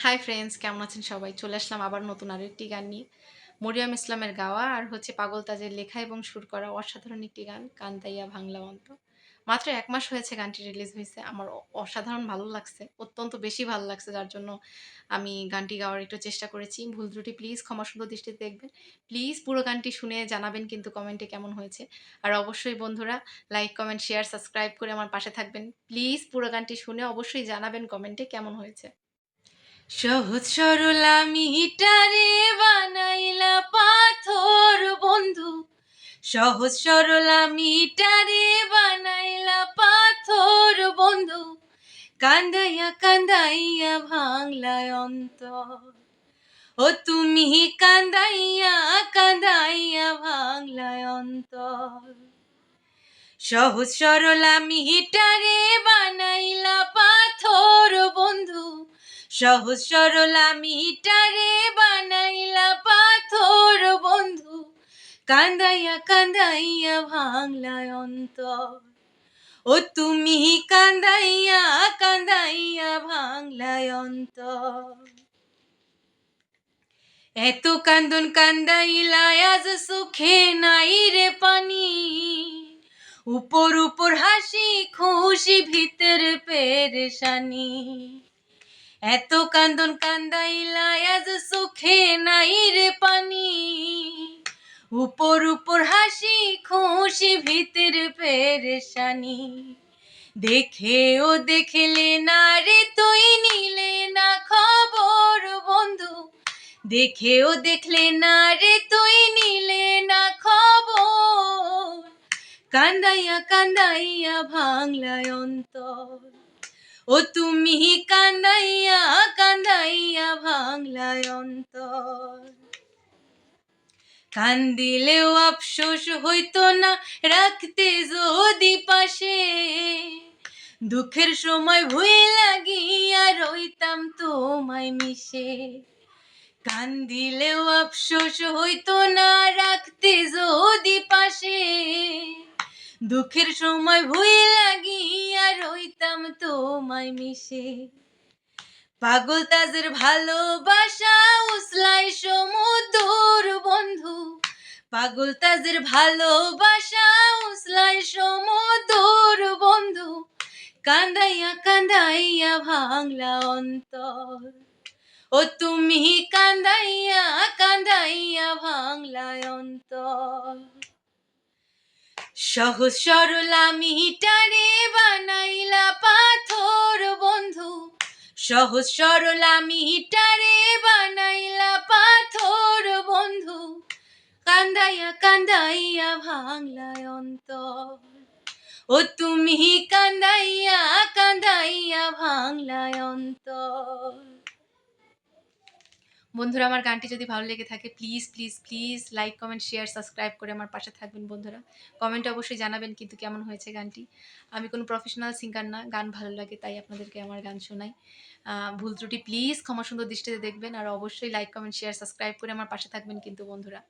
Hi friends কেমন আছেন সবাই? চলে আসলাম আবার নতুন আরও একটি গান নিয়ে। মরিয়াম ইসলামের গাওয়া আর হচ্ছে পাগল তাজের লেখা এবং সুর করা অসাধারণ একটি গান, কান্তাইয়া বাংলা অন্ত মাত্র এক মাস হয়েছে গানটি রিলিজ হয়েছে। আমার অসাধারণ ভালো লাগছে। অত্যন্ত বেশি ভালো লাগছে, যার জন্য আমি গানটি গাওয়ার একটু চেষ্টা করেছি। ভুল ত্রুটি প্লিজ ক্ষমা সুন্দর দৃষ্টিতে দেখবেন। প্লিজ পুরো গানটি শুনে জানাবেন কিন্তু কমেন্টে কেমন হয়েছে। আর অবশ্যই বন্ধুরা লাইক কমেন্ট শেয়ার সাবস্ক্রাইব করে আমার পাশে থাকবেন। প্লিজ পুরো গানটি শুনে অবশ্যই জানাবেন কমেন্টে কেমন হয়েছে। সহজ সরল আমি হিটারে বানাইলা পাথর, বন্ধু। সহজ সরল আমি হিটারে বানাইলা পাথর, বন্ধু। কান্দাইয়া কান্দাইয়া ভাঙলায় অন্তর। ও তুমি কান্দাইয়া কান্দাইয়া ভাঙলায় অন্তর। সহজ সরল আমি হিটারে বানাইলা পাথর, বন্ধু। সহজ সরল আমি হিটারে বানাইলা পাথর, বন্ধু। কান্দাইয়া কান্দাইয়া ভাঙলায় অন্তর। ও তুমি কান্দাইয়া কান্দাইয়া ভাঙলায় অন্তর। এত কান্দন কান্দাইলা, আজ সুখে নাই রে পানি। উপর উপর হাসি খুশি, ভিতর পেরেশানি। এত কান্দন কান্দাইলা, আজ সুখে নাই রে পানি। উপর উপর হাসি, খুশি ভিতর পেরেশানি। দেখে ও দেখলে না রে, তুই নিলে না খবর বন্ধু। দেখে ও দেখলে না রে, তুই নিলে না খবর। কান্দাইয়া কান্দাইয়া ভাঙলায় অন্তর। ও তুমি কান্দাইয়া কান্দাইয়া ভাঙলায় অন্তর। কান্দিলেও আফসোস হইতো না, রাখতে যদি পাশে। দুঃখের সময় ভুই লাগিয়া রইতাম তোমায় মিশে। কান্দিলেও আফসোস হইতো না, রাখতে যদি পাশে। দুঃখের সময় ভুই লাগিয়া রইতাম তোমায় মিশে। পাগল তাজের ভালোবাসা, উসলাই সমুদ্র বন্ধু। পাগল তাজের ভালোবাসা, উসলাই সমুদ্র বন্ধু। কান্দাইয়া কান্দাইয়া ভাঙলা অন্তর। ও তুমি কান্দাইয়া কান্দাইয়া ভাঙলা অন্তর। সহজ সরল আমি সহজ সরল আমি ইটারে বানাইলা পাথর, বন্ধু। কান্দাইয়া কান্দাইয়া ভাঙলায় অন্তর। ও তুমি কান্দাইয়া কান্দাইয়া ভাঙলায় অন্তর। বন্ধুরা, আমার গানটি যদি ভালো লেগে থাকে please please please like comment share subscribe করে আমার পাশে থাকবেন বন্ধুরা। কমেন্টে অবশ্যই জানাবেন কিন্তু কেমন হয়েছে গানটি। আমি কোনো প্রফেশনাল সিঙ্গার না, গান ভালো লাগে তাই আপনাদেরকে আমার গান শোনাই। ভুল ত্রুটি প্লিজ ক্ষমা সুন্দর দৃষ্টিতে দেখবেন আর অবশ্যই লাইক কমেন্ট শেয়ার সাবস্ক্রাইব করে আমার পাশে থাকবেন কিন্তু বন্ধুরা।